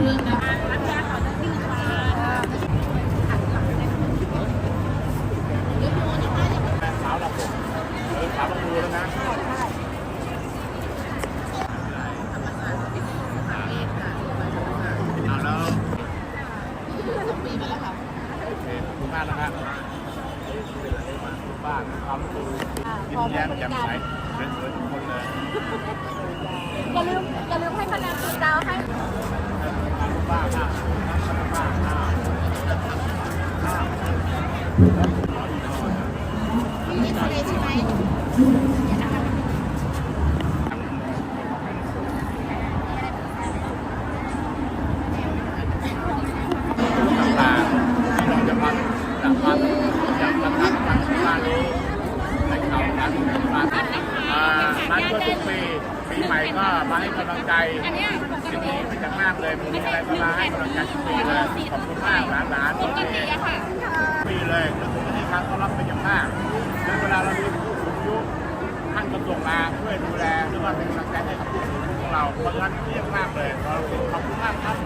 เรื่องนะคะร้านยาขอจะดื่มค่ะจะดื่มือนะคะอย่าเท้าเราผมเอเท้าเราดูแล้วนะเอาแล้วสองปีมาแล้วค่ะโอเคขอบคุณมากนะครับบ้านความรู้ยิ้มแย้มแจ่มใสสวยๆทุกคนเลย ขาการบ้านอ่านัดก็ทุกปีปีใหม่ก็มากำลังใจอันเนี้ยปกทีตินี้เป็นจังมากเลยมีอะไรก็มาให้กำลังใจทุกปีเลยขอบคุณมากหลานๆปโอกเคติอะค่ะ เลยแล้วทุกที่ครับต้อนรับเป็นอย่างมากแล้วเวลาเรามีผู้สูงอายุท่านก็ส่งมาช่วยดูแลหรือว่าเป็นกำลังใจให้กับผู้สูงอายุของเราเพราะฉะนั้นเยี่ยมมากเลยเราขอบคุณมากครับ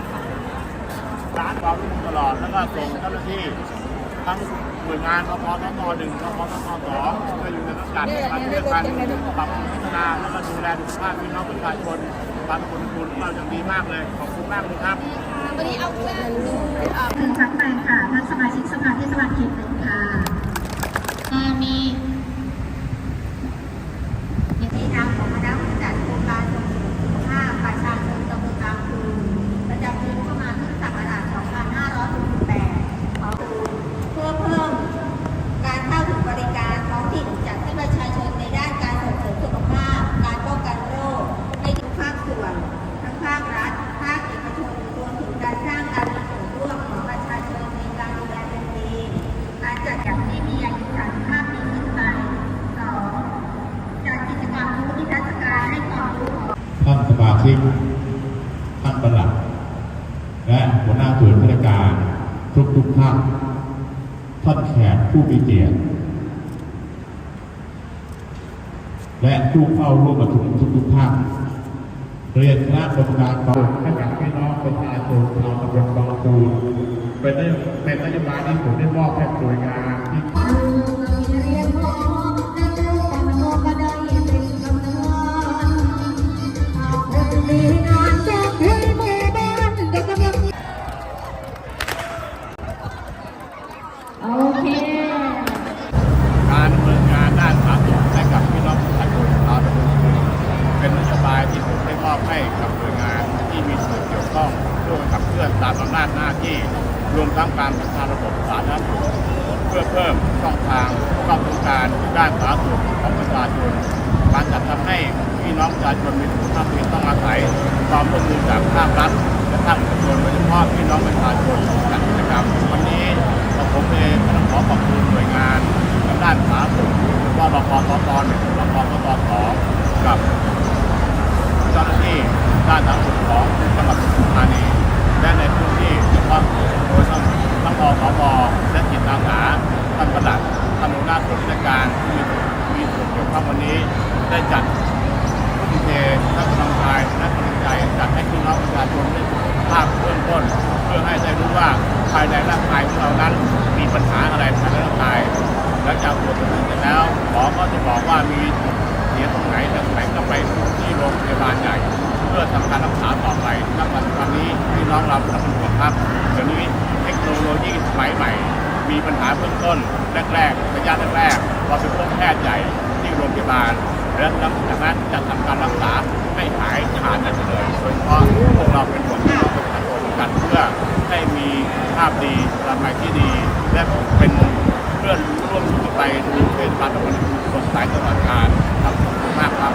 ร้านเราตลอดแล้วก็ส่งเจ้าหน้าที่ทั้งหน่วยงานพพทมหนึ่งพพทมสองก็อยู่ในสังกัดมาช่วยกันปรับพัฒนาแล้วก็ดูแลสุขภาพพี่น้องประชาชนบางคนคุณเราอย่างดีมากเลยขอบคุณมากเลยครับ วันนี้เอาเพื่อนดูเอ่อคือชักไปค่ะท่านสมาชิกสภาเทศบาลเขตหนึ่งค่ะ มามี ในนามของคณะผู้จัดโครงการส่งเสริมสุขภาพประชาชนตำบลบางพลูประจำปีงบประมาณพุทธศักราช2568ขอดูเพื่อเพิ่มการเข้าถึงบริการท้องถิ่นจัดให้ประชาชนในด้านการส่งเสริมสุขภาพ การป้องกันโรคให้ทุกภาคส่วน ทั้งภาครัฐ ภาคเอกชนรวมถึงการสร้างการมีส่วนร่วมของประชาชนในการดูแลตนเองการจัดอย่างที่มีอายุ35ปีขึ้นไปสองจัดกิจกรรมรู้นิทรรศการให้ความรู้ของ ท่านสมา ชิก ท่านประหลัด และหัวหน้าส่วนราชการทุกทุกท่านท่านแขกผู้มีเกียรติ และผู้เข้าร่วมประชุมทุกทุกท่านเรียนคณะกรรมการกองให้กับพี่น้องประชาชนชาวตำบลบางปูเป็นเป็นนโยบายที่ผมได้มอบให้หน่วยงานที่ โอเค การดำเนินงานด้านสาธารณสุขให้กับพี่น้องประชาชนชาวตำบเป็นนโยบายที่ผมได้มอบให้กับหน่วยงานที่มีส่วนเกี่ยวข้องร่วมกับเพื่อนตามอำนาจหน้าที่รวมทั้งการพัฒนาระบบสาธารณสุขเพื่อเพิ่มช่องทางเข้าถึงการด้านสาธารณสุขของประชาชนการจัดทำให้พี่น้องประชาชนมีสุขภาพที่ต้องอาศัยความร่วมมือจากภาครัฐและภาคเอกชนโดยเฉพาะพี่น้องประชาชนจากกิจกรรมวันนี้ผมเองก็ต้องขอขอบคุณหน่วยงานทางด้านสาธารณสุข ว่ารพตตหนึ่งรพตตสองกับเจ้าหน้าที่ด้านสาธารณสุขของจังหวัดปทุมธานีและในพื้นที่เฉพาะโดยทั้งทั้งอสบและจิตอาสาท่านประหลัดท่านหัวหน้าส่วนราชการที่มีส่วนเกี่ยวข้องวันนี้ได้จัดทุ่มเททั้งกำลังกายและ เสร็จแล้วหมอก็จะบอกว่ามีเสียตรงไหนตรงไหนก็ไปที่โรงพยาบาลใหญ่เพื่อทำการรักษาต่อไปณปัจจุบันนี้พี่น้องเราเป็นห่วงครับเดี๋ยวนี้เทคโนโลยีสมัยใหม่ มีปัญหาเบื้องต้นแรกๆระยะแรกๆพอไปพบแพทย์ใหญ่ที่โรงพยาบาลและหลังจากนั้นจะทำการรักษาให้หายขาดได้เลยโดยเฉพาะพวกเราเป็นห่วงพี่น้องประชาชนกันเพื่อให้มีภาพดีอนามัยที่ดีและเป็นเพื่อน ร่วมไปดูเป็นการดำเนินสายสตลอดการครับขอบคุณมากครับ